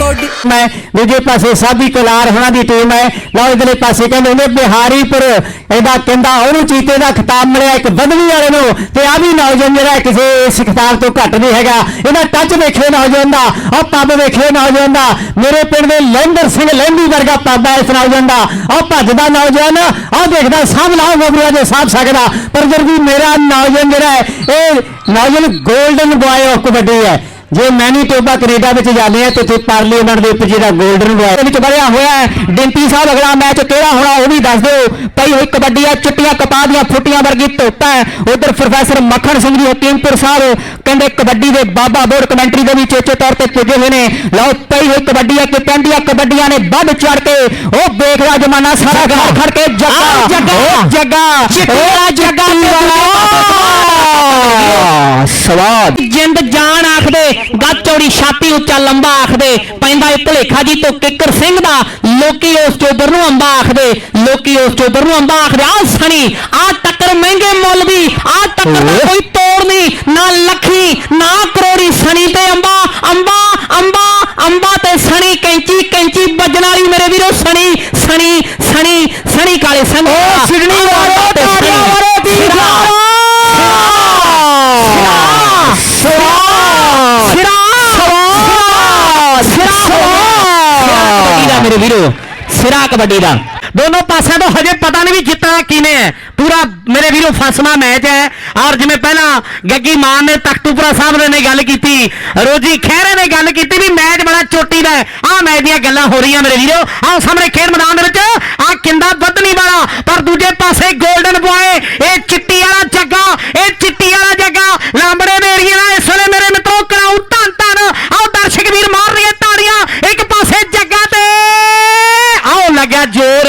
Cody ਮੈਂ ਦੂਜੇ ਪਾਸੇ ਸਾਬੀ ਕਲਾਰ ਹੋਣਾ ਦੀ ਟੀਮ ਹੈ। ਲਓ ਇਧਰਲੇ ਪਾਸੇ ਕਹਿੰਦੇ ਨੇ ਬਿਹਾਰੀਪੁਰ, ਇਹਦਾ ਕਹਿੰਦਾ ਉਹਨੂੰ ਚੀਤੇ ਦਾ ਖਿਤਾਬ ਮਿਲਿਆ ਇੱਕ ਬਦਲੀ ਵਾਲੇ ਨੂੰ ਤੇ ਆ ਵੀ ਨੌਜਵਾਨ ਜਿਹੜਾ ਕਿਸੇ ਇਸ ਖਿਤਾਬ ਤੋਂ ਘੱਟ ਨਹੀਂ ਹੈਗਾ। ਇਹਦਾ ਟੱਚ ਵੇਖਿਓ ਨੌਜਵਾਨ ਦਾ ਉਹ ਪੱਬ ਵੇਖਿਓ ਨੌਜਵਾਨ ਦਾ। ਮੇਰੇ ਪਿੰਡ ਦੇ ਲਹਿੰਦਰ ਸਿੰਘ ਲਹਿੰਦੀ ਵਰਗਾ ਪੱਬ ਹੈ ਇਸ ਨੌਜਵਾਨ ਦਾ। ਉਹ ਭੱਜਦਾ ਨੌਜਵਾਨ ਉਹ ਦੇਖਦਾ ਸਭ ਲਾਓ ਮੋਬਰੀਆ ਦੇ ਸਾਹਬ ਸਕਦਾ। ਪਰ ਜਦ ਮੇਰਾ ਨੌਜਵਾਨ ਜਿਹੜਾ ਹੈ, ਇਹ ਨੌਜਵਾਨ 골ਡਨ ਬੁਆਏ ਆਫ ਕਬੱਡੀ ਹੈ। ਜੇ ਮੈਨੀਟੋਬਾ ਕੈਨੇਡਾ ਵਿੱਚ ਜਾਂਦੇ ਆ ਤੇ ਉੱਥੇ ਪਾਰਲੀਮੈਂਟ ਦੇ ਉੱਪਰ ਜਿਹੜਾ 골ਡਨ ਬੁਆਏ ਦੇ ਵਿੱਚ ਬਣਿਆ ਹੋਇਆ ਹੈ ਡਿੰਪੀ ਸਾਹਿਬ ਅਗਲਾ ਮੈਚ ਕਿਹੜਾ ਹੋਣਾ ਉਹ ਵੀ ਦੱਸ ਦਿਓ। ਪਈ ਹੋਈ ਕਬੱਡੀ ਆ ਚਿੱਟੀਆਂ ਕਪਾਹ ਦੀਆਂ ਫੁੱਟੀਆਂ ਵਰਗੀ ਧੁੱਪ ਹੈ। ਉਧਰ ਪ੍ਰੋਫੈਸਰ ਮੱਖਣ ਸਿੰਘ ਜੀ ਹਕੀਮਪੁਰ ਸਾਹਿਬ ਕਹਿੰਦੇ ਕਬੱਡੀ ਦੇ ਬਾਬਾ ਬੋਰਡ ਕਮੈਂਟਰੀ ਦੇ ਵਿੱਚ ਉੱਚੇ ਤੌਰ ਤੇ ਪੁੱਜੇ ਹੋਏ ਨੇ। ਲਓ ਪਈ ਹੋਈ ਕਬੱਡੀ ਆ ਕਿ ਕਹਿੰਦੀਆਂ ਕਬੱਡੀਆਂ ਨੇ ਵੱਧ ਚੜ ਕੇ ਉਹ ਦੇਖਦਾ ਜਮਾਨਾ ਸਾਰਾ ਘਰ ਖੜ ਕੇ ਜੱਗਾ ਜੱਗਾ। ਜੱਗਾ ਉਹ ਜੱਗਾ ਸਵਾਦ। ਆਖਦੇ ਗੱਜ ਚੌੜੀ ਛਾਤੀ ਉੱਚਾ ਲੰਬਾ ਆਖਦੇ। ਪੈਂਦਾ ਇਹ ਭੁਲੇਖਾ ਜੀ ਤੋਂ ਕਿੱਕਰ ਸਿੰਘ ਦਾ। ਲੋਕੀ ਉਸ ਚੋਦਰ ਨੂੰ ਅੰਬਾ ਆਖਦੇ। ਲੋਕੀ ਉਸ ਚੋਦਰ ਨੂੰ ਅੰਬਾ ਆਖਦੇ ਆ ਸਣੀ ਆ ਟੱਕਰ ਮਹਿੰਗੇ ਮੁੱਲ ਦੀ ਆ ਟੱਕਰ ਦਾ ਕੋਈ ਤੋੜ ਨਹੀਂ ਨਾ ਲੱਖੀ ਨਾ ਕਰੋੜੀ ਸਣੀ ਤੇ ਅੰਬਾ ਅੰਬਾ ਅੰਬਾ ਅੰਬਾ ਤੇ ਸਣੀ ਕੈਂਚੀ ਕੈਂਚੀ ਵੱਜਣ ਵਾਲੀ ਮੇਰੇ ਵੀਰੋ ਸਣੀ ਸਣੀ ਸਣੀ ਸਣੀ ਕਾਲੇ ਸਿੰਘ ਸਿਡਨੀ ਵਾਲੇ ਤਾੜੀਆਂ ਵਾਲੇ ਦੀ ਸਿਰਾ ਸਿਰਾ ਕਬੱਡੀ ਦਾ ਮੇਰੇ ਵੀਰੋ ਸਿਰਾ ਕਬੱਡੀ ਦਾ। ਦੋਨੋਂ ਪਾਸਿਆਂ ਤੋਂ ਹਜੇ ਪਤਾ ਨਹੀਂ ਵੀ ਜਿੱਤਣਾ ਕਿਨੇ ਹੈ। ਪੂਰਾ ਮੇਰੇ ਵੀਰੋ ਫਸਵਾ ਮੈਚ ਹੈ। ਔਰ ਜਿਵੇਂ ਪਹਿਲਾਂ ਗੱਗੀ ਮਾਨ ਨੇ ਤਖਤੂਪੁਰਾ ਸਾਹਿਬ ਨੇ ਗੱਲ ਕੀਤੀ, ਰੋਜੀ ਖਹਿਰੇ ਨੇ ਗੱਲ ਕੀਤੀ ਵੀ ਮੈਚ ਬੜਾ ਚੋਟੀ ਦਾ ਹੈ। ਆਹ ਮੈਚ ਦੀਆਂ ਗੱਲਾਂ ਹੋ ਰਹੀਆਂ ਮੇਰੇ ਵੀਰੋ। ਆਹ ਸਾਹਮਣੇ ਖੇਡ ਮੈਦਾਨ ਦੇ ਵਿੱਚ, ਆਹ ਕਿੰਦਾ ਬੱਦਨੀ ਵਾਲਾ, ਪਰ ਦੂਜੇ ਪਾਸੇ 골ਡਨ ਬੁਆਏ ਇਹ ਚਿੱਟੀ ਵਾਲਾ ਜੱਗਾ ਇਹ ਚਿੱਟੀ ਵਾਲਾ ਜੱਗਾ ਲਾਂਬੜੇ ਦੇ ਏਰੀਏ ਦਾ ਇਸ ਵੇਲੇ ਮੇਰੇ ਮਿੱਤਰੋ ਕਰਾਉ ਧੰਨ ਧੰਨ ਆਓ ਦਰਸ਼ਕ ਵੀਰ ਮਾਰ ਰਹੀਏ ਤਾੜੀਆਂ ਇੱਕ ਪਾਸੇ ਜੱਗਾ ਤੇ ਆਓ ਲੱਗਿਆ ਜ਼ੋਰ